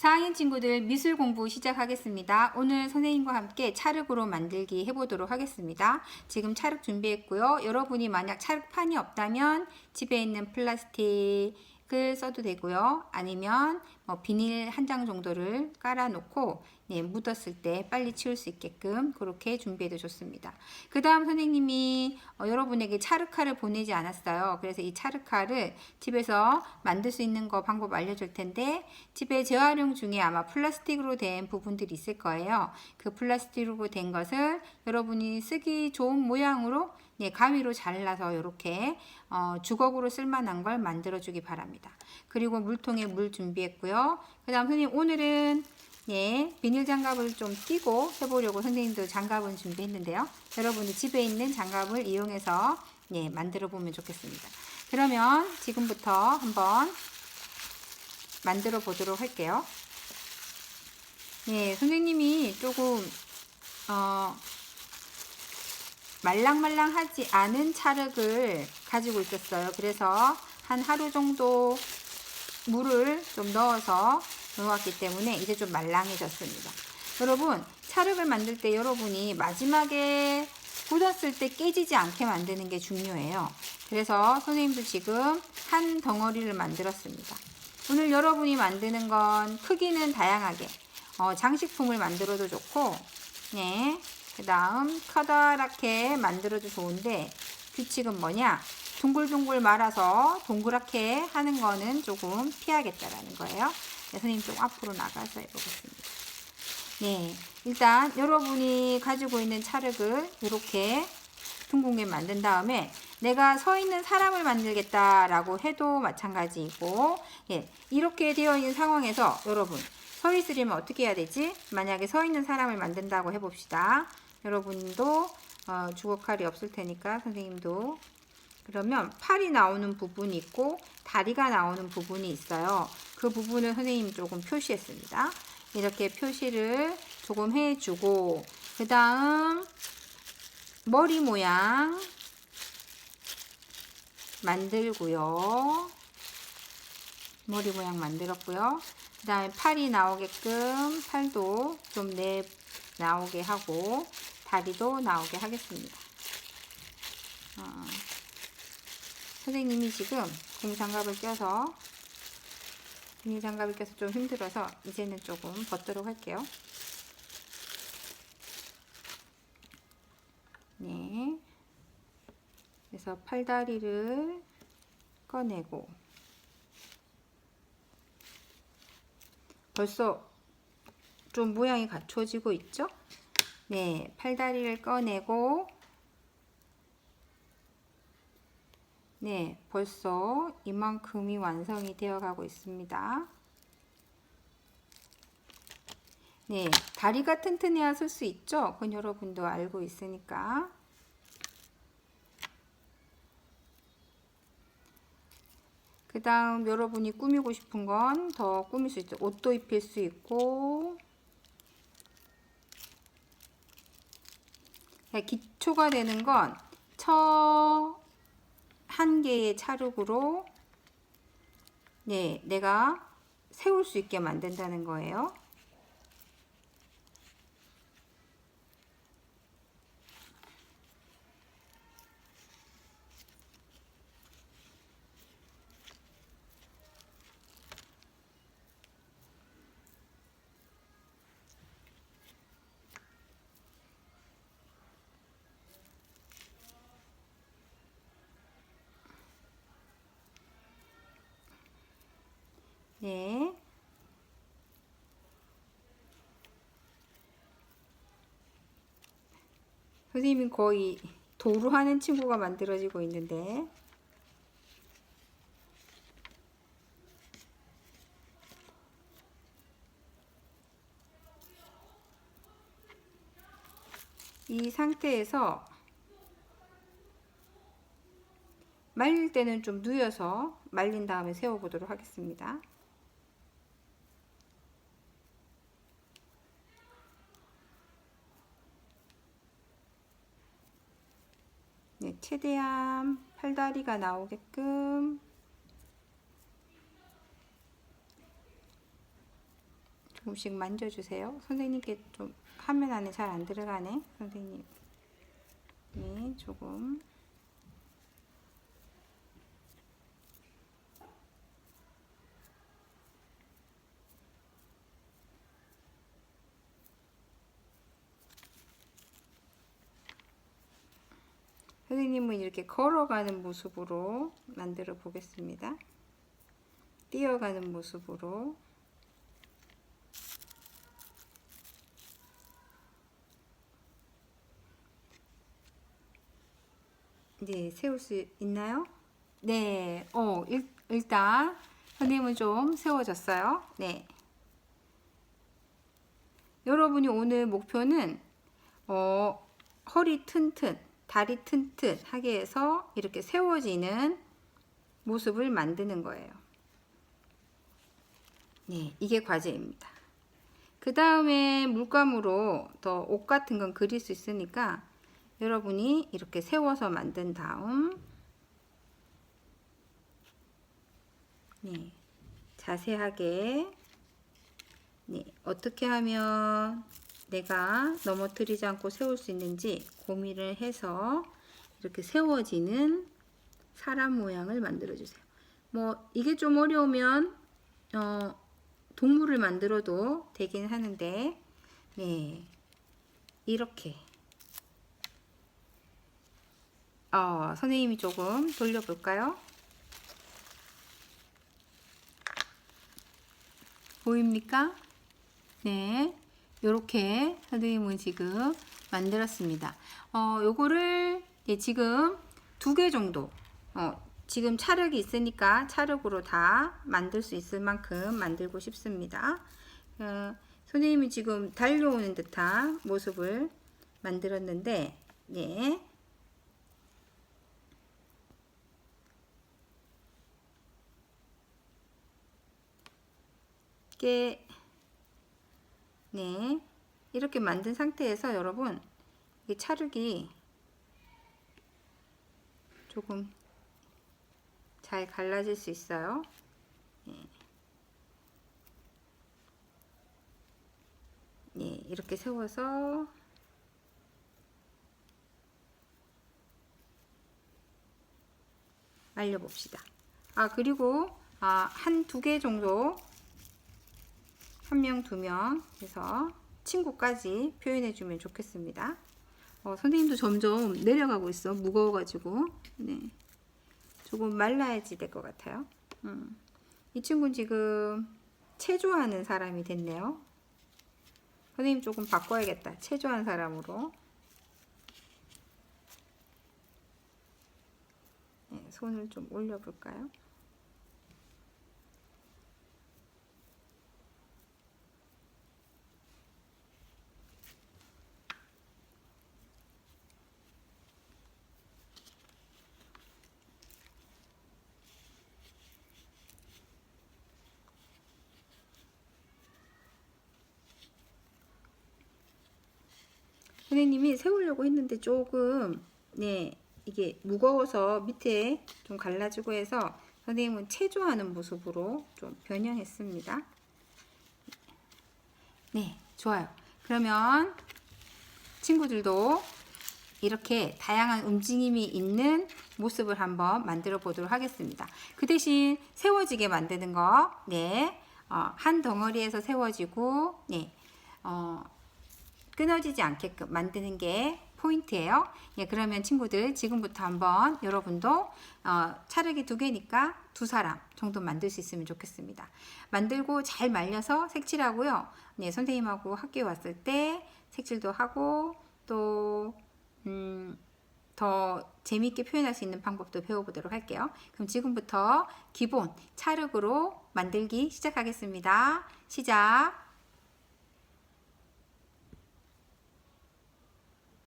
4학년 친구들 미술 공부 시작하겠습니다. 오늘 선생님과 함께 찰흙으로 만들기 해보도록 하겠습니다. 지금 찰흙 준비했고요. 여러분이 만약 찰흙판이 없다면 집에 있는 플라스틱을 써도 되고요. 아니면 뭐 비닐 한 장 정도를 깔아놓고 네, 묻었을 때 빨리 치울 수 있게끔 그렇게 준비해도 좋습니다. 그 다음 선생님이 어, 여러분에게 찰흙칼을 보내지 않았어요. 그래서 이 찰흙칼을 집에서 만들 수 있는 거 방법 알려줄 텐데 집에 재활용 중에 아마 플라스틱으로 된 부분들이 있을 거예요. 그 플라스틱으로 된 것을 여러분이 쓰기 좋은 모양으로 예, 가위로 잘라서 이렇게 어, 주걱으로 쓸만한 걸 만들어 주기 바랍니다. 그리고 물통에 물 준비했고요. 그 다음 선생님 오늘은 예, 비닐 장갑을 좀 끼고 해보려고 선생님도 장갑은 준비했는데요. 여러분이 집에 있는 장갑을 이용해서 예, 만들어 보면 좋겠습니다. 그러면 지금부터 한번 만들어 보도록 할게요. 예, 선생님이 조금 어, 말랑말랑하지 않은 찰흙을 가지고 있었어요. 그래서 한 하루 정도 물을 좀 넣어서 놓았기 때문에 이제 좀 말랑해졌습니다. 여러분 찰흙을 만들 때 여러분이 마지막에 굳었을 때 깨지지 않게 만드는 게 중요해요. 그래서 선생님도 지금 한 덩어리를 만들었습니다. 오늘 여러분이 만드는 건 크기는 다양하게 어, 장식품을 만들어도 좋고 네, 그 다음 커다랗게 만들어도 좋은데 규칙은 뭐냐 동글동글 말아서 동그랗게 하는 거는 조금 피하겠다라는 거예요. 네, 선생님 좀 앞으로 나가서 해보겠습니다. 네, 일단 여러분이 가지고 있는 찰흙을 이렇게 둥근게 만든 다음에 내가 서 있는 사람을 만들겠다라고 해도 마찬가지이고 예, 이렇게 되어 있는 상황에서 여러분 서 있으려면 어떻게 해야 되지? 만약에 서 있는 사람을 만든다고 해봅시다. 여러분도 어, 주걱칼이 없을 테니까 선생님도 그러면 팔이 나오는 부분이 있고 다리가 나오는 부분이 있어요. 그 부분을 선생님이 조금 표시했습니다. 이렇게 표시를 조금 해주고 그 다음 머리 모양 만들고요. 머리 모양 만들었고요. 그 다음에 팔이 나오게끔 팔도 좀 내 나오게 하고 다리도 나오게 하겠습니다. 선생님이 지금 공장갑을 껴서 비닐 장갑을 껴서 좀 힘들어서 이제는 조금 벗도록 할게요. 네. 그래서 팔다리를 꺼내고 벌써 좀 모양이 갖춰지고 있죠? 네, 팔다리를 꺼내고 네, 벌써 이만큼이 완성이 되어 가고 있습니다. 네, 다리가 튼튼해야 쓸수 있죠? 그건 여러분도 알고 있으니까. 그 다음 여러분이 꾸미고 싶은 건 더 꾸밀 수 있죠. 옷도 입힐 수 있고 네, 기초가 되는 건 처 한 개의 찰흙으로 네, 내가 세울 수 있게 만든다는 거예요. 네. 선생님이 거의 도로 하는 친구가 만들어지고 있는데 이 상태에서 말릴 때는 좀 누여서 말린 다음에 세워보도록 하겠습니다. 최대한 팔다리가 나오게끔 조금씩 만져주세요. 선생님께 좀 화면 안에 잘 안 들어가네. 선생님. 네, 조금. 선생님은 이렇게 걸어가는 모습으로 만들어 보겠습니다. 뛰어가는 모습으로. 네, 세울 수 있나요? 네, 어, 일, 일단 선생님은 좀 세워졌어요. 네. 여러분이 오늘 목표는 어, 허리 튼튼, 다리 튼튼하게 해서 이렇게 세워지는 모습을 만드는 거예요. 네, 이게 과제입니다. 그 다음에 물감으로 더 옷 같은 건 그릴 수 있으니까 여러분이 이렇게 세워서 만든 다음 네, 자세하게 네, 어떻게 하면 내가 넘어뜨리지 않고 세울 수 있는지 고민을 해서 이렇게 세워지는 사람 모양을 만들어 주세요. 뭐 이게 좀 어려우면 어, 동물을 만들어도 되긴 하는데 네 이렇게 어, 선생님이 조금 돌려볼까요? 보입니까? 네, 요렇게 선생님은 지금 만들었습니다. 어, 요거를 예, 지금 두 개 정도, 어, 지금 차력이 있으니까 차력으로 다 만들 수 있을 만큼 만들고 싶습니다. 어, 선생님이 지금 달려오는 듯한 모습을 만들었는데, 예. 이게 네 이렇게 만든 상태에서 여러분 이 차르기 조금 잘 갈라질 수 있어요. 네. 네, 이렇게 세워서 말려봅시다. 아, 그리고 아, 한 두 개 정도 한 명, 두 명 해서 친구까지 표현해 주면 좋겠습니다. 어, 선생님도 점점 내려가고 있어. 무거워가지고. 네. 조금 말라야지 될 것 같아요. 음. 이 친구는 지금 체조하는 사람이 됐네요. 선생님 조금 바꿔야겠다. 체조한 사람으로. 네, 손을 좀 올려볼까요? 선생님이 세우려고 했는데 조금 네 이게 무거워서 밑에 좀 갈라지고 해서 선생님은 체조하는 모습으로 좀 변형했습니다. 네 좋아요. 그러면 친구들도 이렇게 다양한 움직임이 있는 모습을 한번 만들어 보도록 하겠습니다. 그 대신 세워지게 만드는 거, 네, 어, 한 덩어리에서 세워지고, 네, 어, 끊어지지 않게끔 만드는 게 포인트예요. 예, 그러면 친구들 지금부터 한번 여러분도 어, 차르기 두 개니까 두 사람 정도 만들 수 있으면 좋겠습니다. 만들고 잘 말려서 색칠하고요. 네, 선생님하고 학교에 왔을 때 색칠도 하고 또 음, 더 재미있게 표현할 수 있는 방법도 배워보도록 할게요. 그럼 지금부터 기본 찰흙으로 만들기 시작하겠습니다. 시작!